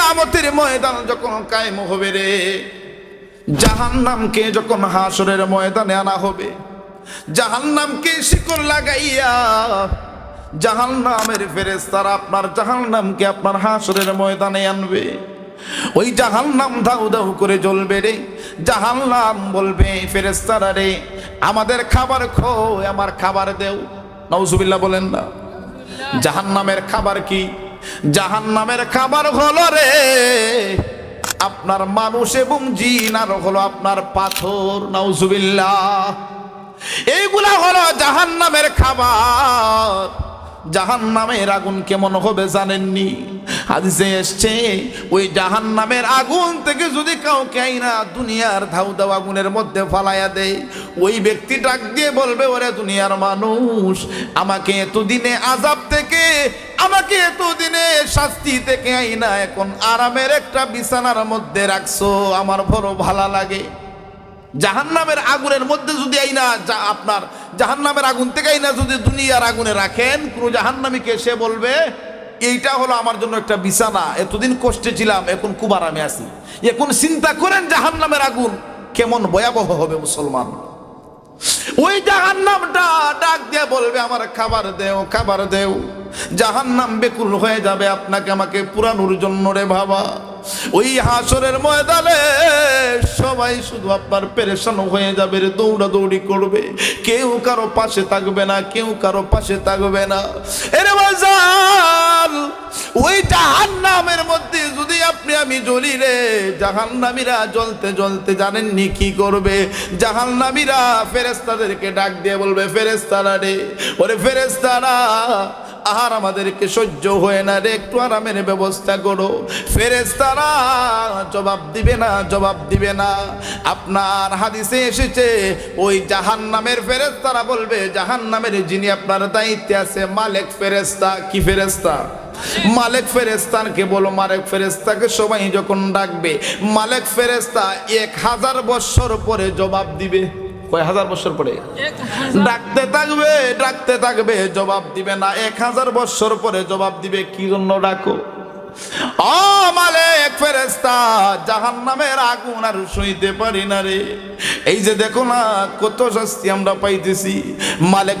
কিয়ামতের ময়দান যখন কায়েম হবে রে, জাহান্নামকে যখন হাসরের ময়দানে আনা হবে জাহান নামকে শিকল লাগাইয়া জাহান্নামের ফেরেস্তারা আপনার জাহান নামকে আপনার হাসরের ময়দানে আনবে। ওই জাহান নাম দাউ দাউ করে জ্বলবে রে জাহান নাম বলবে ফেরেস্তারা রে, আমাদের খাবার খো আমার খাবার দেও। নওজুবিল্লাহ বলেন না। জাহান্নামের খাবার কি? জাহান্নামের খাবার হলো রে। আপনার মানুষ এবং জিন আর হলো আপনার পাথর, নাউজুবিল্লাহ। এইগুলা হলো জাহান্নামের খাবার। জাহান্নামের আগুন কেমন হবে জানেননি? হাদিসে এসছে, ওই জাহান্নামের আগুন থেকে যদি কাউকে আইনা দুনিয়ার ধাউ দাও আগুনের মধ্যে ফালাইয়া দেয়, ওই ব্যক্তি ডাক দিয়ে বলবে, ওরে দুনিয়ার মানুষ, আমাকে এতদিনে আজাব থেকে এতদিনে শাস্তি থেকে আইনা এখন আরামের একটা বিছানার মধ্যে রাখছো, আমার বড় ভালো লাগে। জাহান্নামের আগুনের মধ্যে যদি আইনা যা আপনার জাহান্নামের আগুন থেকে আইনা যদি দুনিয়ার আগুনে রাখেন, কোন জাহান্নামীকে সে বলবে, এইটা হলো আমার জন্য একটা বিছানা, এতদিন কষ্টে ছিলাম, এখন খুব আরামে আছি। এখন চিন্তা করেন জাহান্নামের আগুন কেমন ভয়াবহ হবে মুসলমান। ওই জাহান্নামটা ডাক দিয়ে বলবে, আমার খাবার দেও খাবার দেও। জাহান্নাম বেকুল হয়ে যাবে আপনাকে আমাকে পুরানোর জন্য রে বাবা। ওই হাসরের ময়দানে সবাই শুধু আপনার পেরেশান হয়ে যাবে রে দৌড়া দৌড়ি করবে। কেউ কারও পাশে থাকবে না, কেউ কারও পাশে থাকবে না। এরে বাজার ওই জাহান্নামের মধ্যে যদি আপনি আমি জ্বলি রে, জাহান্নামীরা জ্বলতে জ্বলতে জানেননি কি করবে? জাহান্নামীরা ফেরেস্তাদেরকে ডাক দিয়ে বলবে ফেরেস্তারা রে, ওরে ফেরেস্তারা আহার আমাদেরকে সহ্য হয়ে না রে, একটু আরামের ব্যবস্থা করো। ফেরেস্তারা জবাব দিবে না, জবাব দিবে না। আপনার হাদিসে এসেছে, ওই জাহান নামের ফেরেস্তারা বলবে জাহান নামের যিনি আপনার দায়িত্বে আছে, মালেক ফেরেস্তা কি ফেরেস্তা মালেক ফেরেস্তানকে বলো, মালেক ফেরেস্তাকে সবাই যখন ডাকবে, মালেক ফেরেস্তা এক হাজার বৎসর পরে জবাব দিবে। কয় হাজার বছর পরে? ডাকতে থাকবে ডাকতে থাকবে, জবাব দিবে না। এক হাজার বছর পরে জবাব দিবে, কি জন্য ডাকো? ও মালেক আগুন আর পারি না রে। এই যে দেখো না, কত শাস্তি আমরা পাইতেছি। মালেক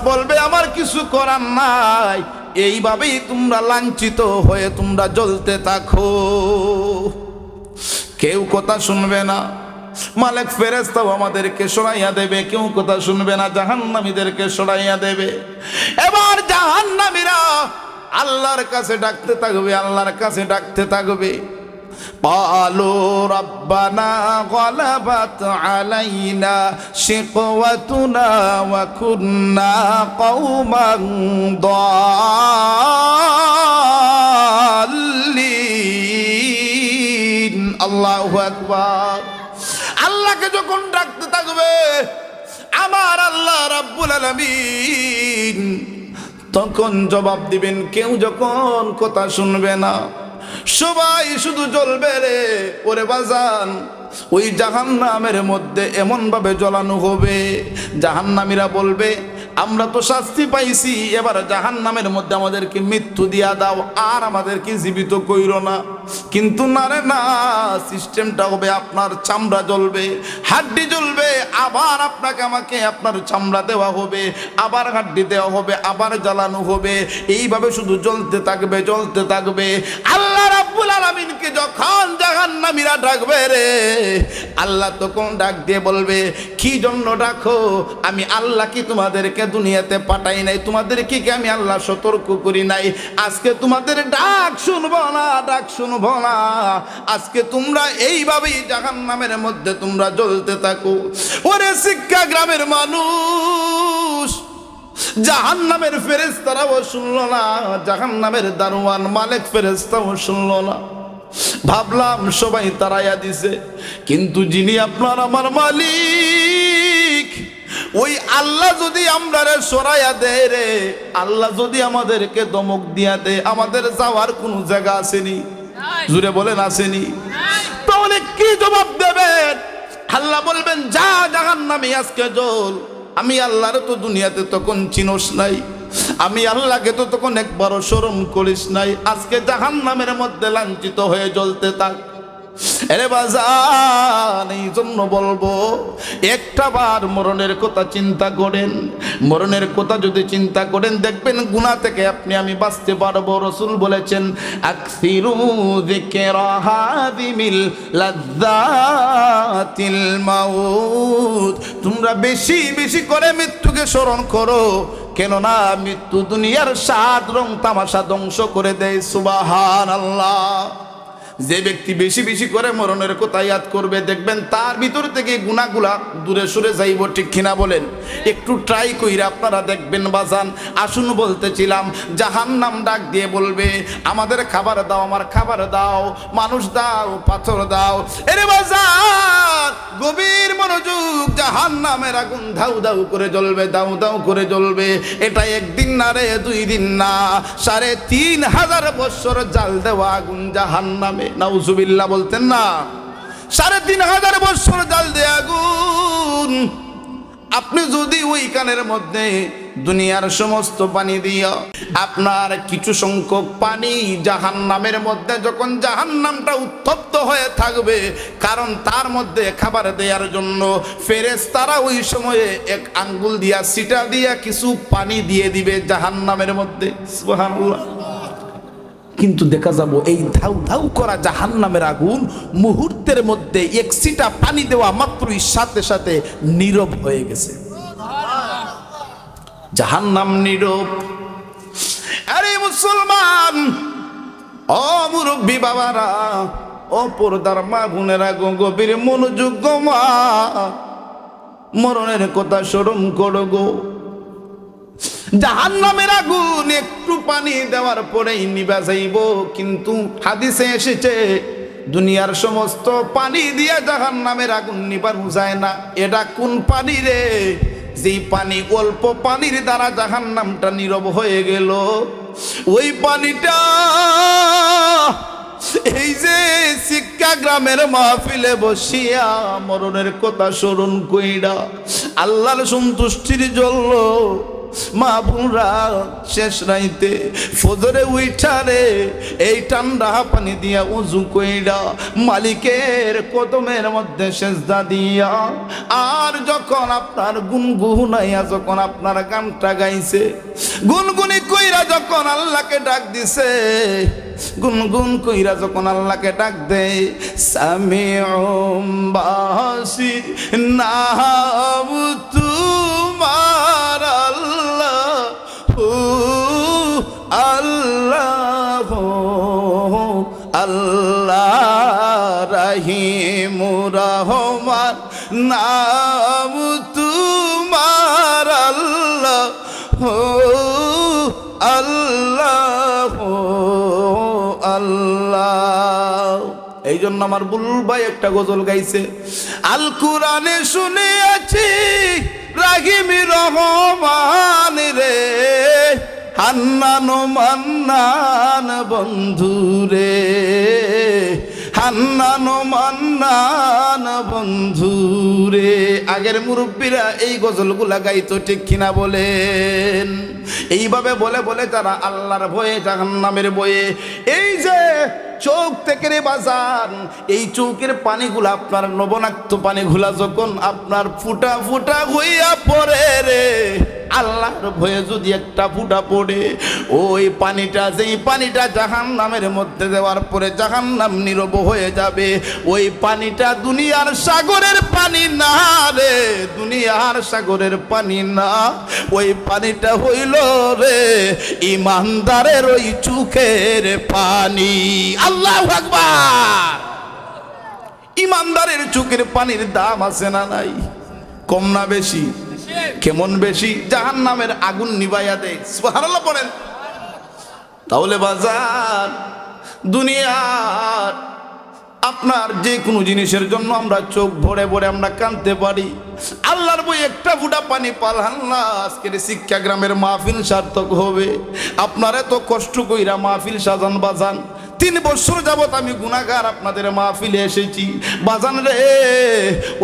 বলবে, আমার কিছু করার নাই। এইভাবেই তোমরা লাঞ্ছিত হয়ে তোমরা জ্বলতে থাকো। কেউ কথা শুনবে না। মালিক ফেরেস্তাও আমাদেরকে সরাইয়া দেবে কেউ কথা শুনবে না জাহান্নামীদেরকে সরাইয়া দেবে এবার জাহান্নামীরা আল্লাহর কাছে ডাকতে থাকবে আল্লাহর কাছে ডাকতে থাকবে قالوا ربنا غلبت علينا شقوتنا وكنا قوما ضالين الله أكبر আল্লাহকে যখন থাকবে আমার আল্লাহ রাব্বুল আলামিন তখন জবাব দিবেন, কেউ যখন কথা শুনবে না, সবাই শুধু জ্বলবে রে, ওরে বাজান, ওই জাহান্নামের মধ্যে এমন ভাবে জ্বলানো হবে, জাহান্নামীরা বলবে আমরা তো শাস্তি পাইছি, এবার জাহান্নামের মধ্যে আমাদেরকে মৃত্যু দিয়া দাও, আর আমাদেরকে জীবিত কইর না। কিন্তু না রে না, সিস্টেমটা হবে আপনার চামড়া জ্বলবে, হাড্ডি জ্বলবে, আবার আপনাকে আমাকে আপনার চামড়া দেওয়া হবে, আবার হাড্ডি দেওয়া হবে, আবার জ্বালানো হবে। এইভাবে শুধু জ্বলতে থাকবে জ্বলতে থাকবে। আল্লাহ রাব্বুল আলামিনকে যখন জাহান্নামীরা ডাকবে রে, আল্লাহ তখন ডাক দিয়ে বলবে, কি জন্য ডাকো? আমি আল্লাহ কি তোমাদেরকে দুনিয়াতে পাঠাই নাই? তোমাদেরকে কি আমি আল্লাহ সতর্ক করি নাই? আজকে তোমাদের ডাক শুনব না, ডাক শুনব না। আজকে তোমরা এইভাবেই জাহান নামের মধ্যে তোমরা জ্বলতে থাকো। ওরে শিক্ষা গ্রামের মানুষ জাহান নামের ফেরেস্তারাও শুনল না জাহান নামের দারোয়ান মালিক ফেরেস্তাও শুনলো না। ভাবলাম সবাই তারাইয়া দিছে কিন্তু যিনি আপনার আমার মালিক ওই আল্লাহ যদি আমরা রে সরাইয়া দেয় রে আল্লাহ যদি আমাদেরকে দমক দিয়া দেয় আমাদের যাওয়ার কোনো জায়গা আসেনি। জুড়ে বলেন আসেনি। তাহলে কি জবাব দেবেন? আল্লাহ বলবেন যা জাহান নামে আজকে জল আমি আল্লাহর তো দুনিয়াতে তখন চিনোস নাই। আমি আল্লাহকে তো তখন একবারও স্মরণ করিস নাই। আজকে জাহান নামের মধ্যে লাঞ্ছিত হয়ে জ্বলতে থাক। এরে বাজান, এই জন্য বলব, একটা বার মরণের কথা চিন্তা করেন। মরণের কথা যদি চিন্তা করেন, দেখবেন গুণা থেকে আপনি, আমি বাঁচতে পারব, রসুল বলেছেন তোমরা বেশি বেশি করে মৃত্যুকে স্মরণ করো, কেননা মৃত্যু দুনিয়ার সাত রং তামাশা ধ্বংস করে দেয় সুবাহান আল্লাহ যে ব্যক্তি বেশি বেশি করে মরণের কথা ইয়াদ করবে, দেখবেন তার ভিতর থেকে গুণাগুলা দূরে সুরে যাইব, ঠিক কিনা বলেন? একটু ট্রাই কইরা আপনারা দেখবেন, বাজান, আসুন বলতেছিলাম জাহান নাম ডাক দিয়ে বলবে, আমাদের খাবার দাও, আমার খাবার দাও, মানুষ দাও, পাথর দাও। এরে বাজান জাহান নামের আগুন ধাউ ধাউ করে জ্বলবে, দাউ দাউ করে জ্বলবে। এটা একদিন না রে, দুই দিন না। সাড়ে তিন হাজার বছর জাল দেওয়া আগুন জাহান নামে নাউজুবিল্লাহ বলতেন না। সাড়ে তিন হাজার বৎসর জাল দেওয়া আগুন। আপনি যদি ওইখানের মধ্যে দুনিয়ার সমস্ত পানি দিয়া আপনার কিছু সংখ্যক পানি জাহান নামের মধ্যে যখন জাহান নামটা উত্তপ্ত হয়ে থাকবে, কারণ তার মধ্যে খাবার দেওয়ার জন্য ফেরেস তারা ওই সময়ে এক আঙ্গুল দিয়া, সিটা দিয়া কিছু পানি দিয়ে দিবে জাহান নামের মধ্যে কিন্তু দেখা যাব এই ধাউ ধাউ করা জাহান নামের আগুন মুহূর্তের মধ্যে এক সিটা পানি দেওয়া মাত্রই সাথে সাথে নীরব হয়ে গেছে। জাহান নাম নীরব। আরে মুসলমান, ও মুরব্বী বাবারা, ও পর্দার মা বোনেরা, গো গভীর মনোযোগ মা। মরণের কথা স্মরণ করো গো। জাহান নামের আগুন একটু পানি দেওয়ার পরেই নিবা যাইব, কিন্তু হাদিসে এসেছে, দুনিয়ার সমস্ত পানি দিয়ে জাহান নামের আগুন নিবার যায় না। এটা কোন পানি রে? যেই পানি অল্প পানির দ্বারা জাহান নামটা নীরব হয়ে গেল, ওই পানিটা এই যে শিক্ষা গ্রামের মাহফিলে বসিয়া মরণের কথা স্মরণ কইরা আল্লাহর সন্তুষ্টির জন্য মা বোনরা শেষ রাইতে ফজরে উইঠারে এই ঠান্ডা পানি দিয়া উজু কইরা মালিকের কদমের মধ্যে সেজদা দিয়া। আর যখন আপনার গুনগুনাইয়া যখন আপনার গানটা গাইছে, গুনগুনি কইরা যখন আল্লাহকে ডাক দিছে, গুনগুন কইরা যখন আল্লাহকে ডাক দেয় সামি বাসি তোমার রহমান, নাম তোমার আল্লাহ হো আল্লাহ আল্লাহ। এই জন্য আমার বুলবুল ভাই একটা গজল গাইছে, আল কোরআনে শুনেছি রাহিমি রহমান রে, হান্নান মান্নান বন্ধু রে। হান্নান মান্নান বন্ধু রে আগের মুরব্বীরা এই গজলগুলা গাইতো, ঠিক কিনা বলেন? এইভাবে বলে বলে তারা আল্লাহর ভয়ে জাহান্নামের বয়ে, এই যে চোখ থেকে রে বাজান, এই চৌকের পানিগুলা আপনার লবণাক্ত পানিগুলা যখন আপনার ফুটা ফুটা হইয়া পড়ে রে আল্লাহর ভয়ে যদি একটা ফুটা পড়ে, ওই পানিটা যেই পানিটা জাহান নামের মধ্যে দেওয়ার পরে জাহান নাম নীরব হয়ে যাবে, ওই পানিটা দুনিয়ার সাগরের পানি না রে, দুনিয়ার সাগরের পানি না, ওই পানিটা হইল রে ইমানদারের ওই চোখের পানি। আল্লাহ আকবার! ইমানদারের চোখের পানির দাম আছে না নাই? কম না বেশি? কেমন বেশি জাহান নামের আগুন নিবাইয়া দেয়? পড়েন। তাহলে বাজার দুনিয়ার আপনার যে কোনো জিনিসের জন্য আমরা চোখ ভরে ভরে আমরা কাঁদতে পারি। আল্লাহর বই একটা ফুটা পানি পালান না আজকের শিক্ষা গ্রামের মাহফিল সার্থক হবে। আপনারা তো কষ্ট কইরা মাহফিল সাজান বাজান। তিন বছর যাবত আমি গুণাগার আপনাদের মাহফিলে এসেছি। বাজান রে,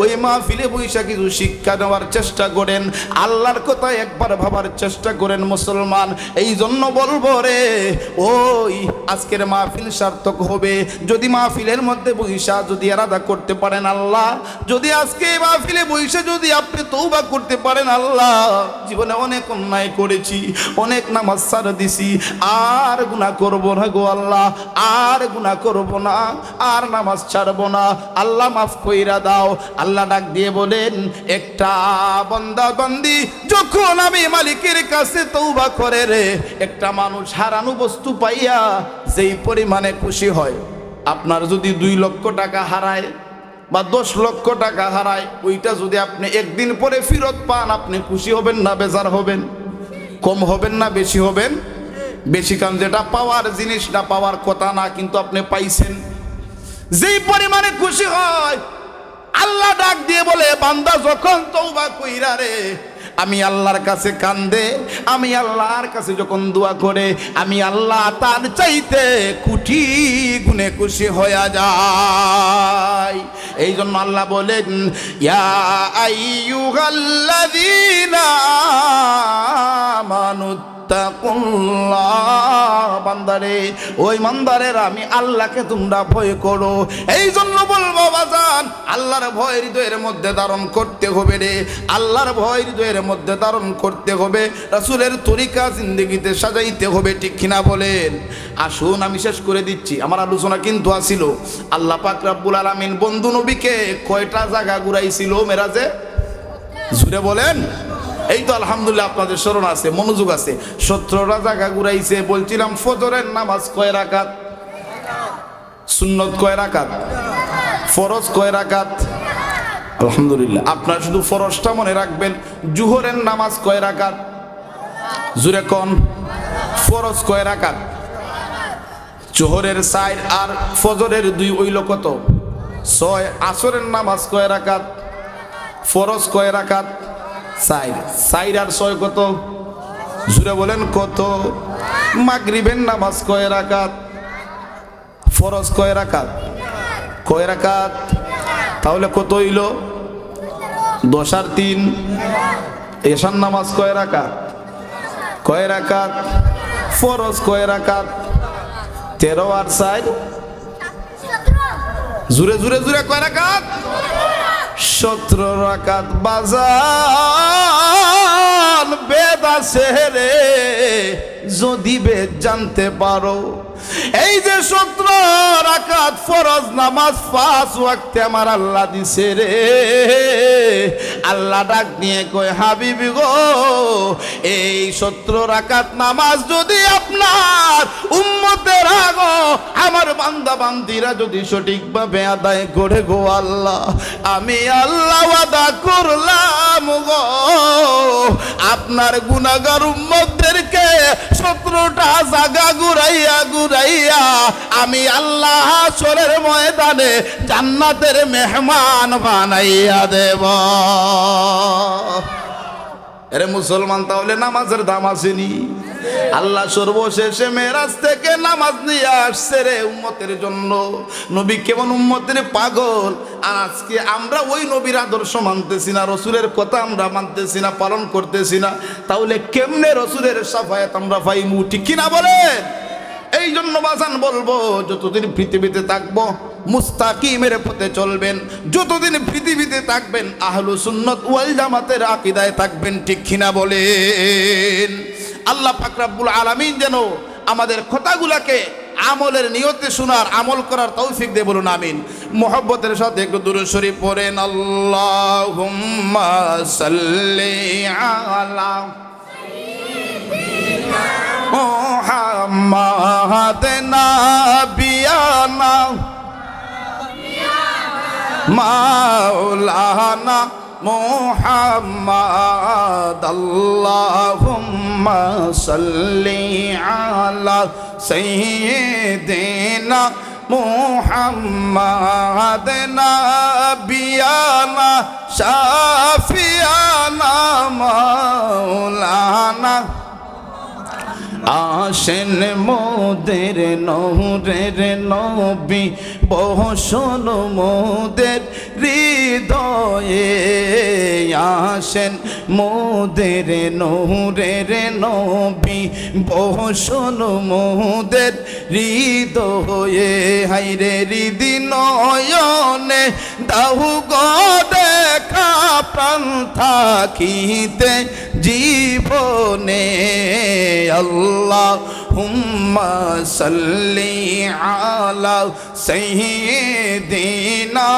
ওই মাহফিলে বৈশা কিছু শিক্ষা নেওয়ার চেষ্টা করেন। আল্লাহর কথা একবার ভাবার চেষ্টা করেন মুসলমান। এই জন্য বলব রে, ওই আজকের মাহফিল সার্থক হবে। যদি মাহফিলের মধ্যে বৈশা যদি আলাদা করতে পারেন আল্লাহ, যদি আজকে এই মাহফিলে বৈশা যদি আপনি তৌবা করতে পারেন আল্লাহ, জীবনে অনেক অন্যায় করেছি, অনেক নামাজ সার দিছি, আর গুণা করব না গো আল্লাহ। আর গুণা করব না, আর নামাজ ছাড়বো না। আল্লাহ মাফ কইরা দাও। আল্লাহ ডাক দিয়ে বলেন, একটা বন্দা বন্দি যখন আমি মালিকের কাছে তৌবা করে রে, একটা মানুষ হারানো বস্তু পাইয়া যেই পরিমাণে খুশি হয়, আপনার যদি দুই লক্ষ টাকা হারায় বা দশ লক্ষ টাকা হারায়, ওইটা যদি আপনি একদিন পরে ফেরত পান, আপনি খুশি হবেন না, বেজার হবেন? কম হবেন না, বেশি হবেন? বেশি কারণ যেটা পাওয়ার জিনিস, না পাওয়ার কথা না, কিন্তু আপনি পাইছেন। যেই পরিমাণে খুশি হয়, আল্লাহ ডাক দিয়ে বলে, বান্দা, যখন তৌবা কইরা রে, আমি আল্লাহর কাছে কান্দে, আমি আল্লাহর কাছে যখন দোয়া করে, আমি আল্লাহ তার চাইতে কুটি গুনে খুশি হয়ে যায় এই জন্য আল্লাহ বলেন, ইয়া তাকুল্লাহ বান্দারে, ওই মান্দারের আমি আল্লাহকে তোমরা ভয় করো। এই জন্য বলব, বাজান, আল্লাহর ভয় হৃদয়ের মধ্যে ধারণ করতে হবে রে। আল্লাহর ভয় হৃদয়ের মধ্যে ধারণ করতে হবে। রাসূলের তরিকা জিন্দগিতে সাজাইতে হবে, ঠিক কিনা বলেন? আসুন, আমি শেষ করে দিচ্ছি। আমার আলোচনা কিন্তু আসিল। আল্লাহ পাক রাব্বুল আলামিন বন্ধু নবীকে কয়টা জায়গা ঘুরাইছিল মেরাজে? জুড়ে বলেন। এই তো আলহামদুলিল্লাহ আপনাদের স্মরণ আছে, মনোযোগ আছে। সতেরোটা জায়গা ঘুরাইছে, বলছিলাম ফজরের নামাজ কয় রাকাত? সুন্নত কয় রাকাত? ফরজ কয় রাকাত? আলহামদুলিল্লাহ। আপনারা শুধু ফরজটা মনে রাখবেন, জুহরের নামাজ কয় রাকাত? জুরে কন? ফরজ কয় রাকাত? জোহরের সাইড আর ফজরের দুই ওইল কত? ছয়। আসরের নামাজ কয় রাকাত? ফরজ কয় রাকাত? সাইড। সাইড আর ছয় কত? জুড়ে বলেন কত? মাগরিবের নামাজ কয় রাকাত? ফরজ কয় রাকাত? কয় রাকাত? তাহলে কত হইল? দশ আর তিন। এশার নামাজ কয় রাকাত? কয় রাকাত? ফরজ কয় রাকাত? তেরো আর সাইড? জুড়ে জুড়ে জুড়ে কয় রাকাত? সতেরো রাকাত বাজান বেদ আছে রে। যদি বেদ জানতে পারো, এই যে সতেরো রাকাত ফরজ নামাজ ফাঁস ওয়াক্তে আমার আল্লাহ দিছে রে। আল্লাহ ডাক নিয়ে কয়, হাবিবি গো, এই সত্র রাকাত নামাজ যদি আপনার উম্মতের আগো, আমার বান্দা বান্দিরা যদি সঠিকভাবে আদায় করে গো আল্লাহ, আমি আল্লাহ আদা করলাম গো। আপনার গুনাগার উম্মতদেরকে সতেরোটা জাগা ঘুরাইয়া ঘুরাইয়া আমি আল্লাহ চোরের ময়দানে জান্নাতের মেহমান বানাইয়া দেব। এরে মুসলমান তাহলে নামাজের দাম আসেনি? আল্লাহ সর্বশেষে মেরাজ থেকে নামাজ নিয়ে আসছে রে উম্মতের জন্য। নবী কেমন উম্মতের পাগল? আর আজকে আমরা ওই নবীর আদর্শ মানতেছি না, রসুলের কথা আমরা মানতেছি না, পালন করতেছি না। তাহলে কেমনে রসুলের সাফায়াত আমরা পাইমু, ঠিক কিনা বলেন? এই জন্য বাজান বলব, যতদিন পৃথিবীতে থাকব, মুস্তাকিমের পথে চলবেন। যতদিন পৃথিবীতে থাকবেন আহলু সুন্নত ওয়াল জামাতের আকিদায় থাকবেন, ঠিক কিনা বলেন? আল্লাহ ফাকরাবুল আলামিন যেন আমাদের কথাগুলাকে আমলের নিয়তে শোনার, আমল করার তৌফিক দে বলুন, আমিন। মোহব্বতের সাথে একটু দূরে শরীফ পড়েন, আল্লাহুম্মা সাল্লি আলা মোহাম্মদ মোহাম্মদ, আল্লাহুম্মা সাল্লি আলা সাইয়্যিদিনা মোহাম্মদ, নাবিয়ানা, শাফিয়ানা, মাওলানা। আসেন মোদের নহরের নবী বহসন মোদের হৃদয়ে আসেন মোদের নহরের নবী বহসন মোদের হৃদয়ে। হাইরে হৃদি নয়নে দাহু দেখা প্রাণ থাকিতে জীবনে আল্লাহ। হুম্মা সাল্লি আলা সাইয়্যিদিনা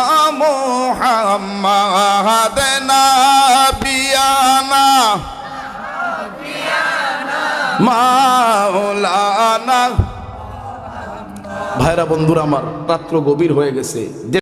মুহাম্মাদ নাবিয়ানা মাওলানা ভাইরা বন্ধুরা আমার রাত্র গভীর হয়ে গেছে।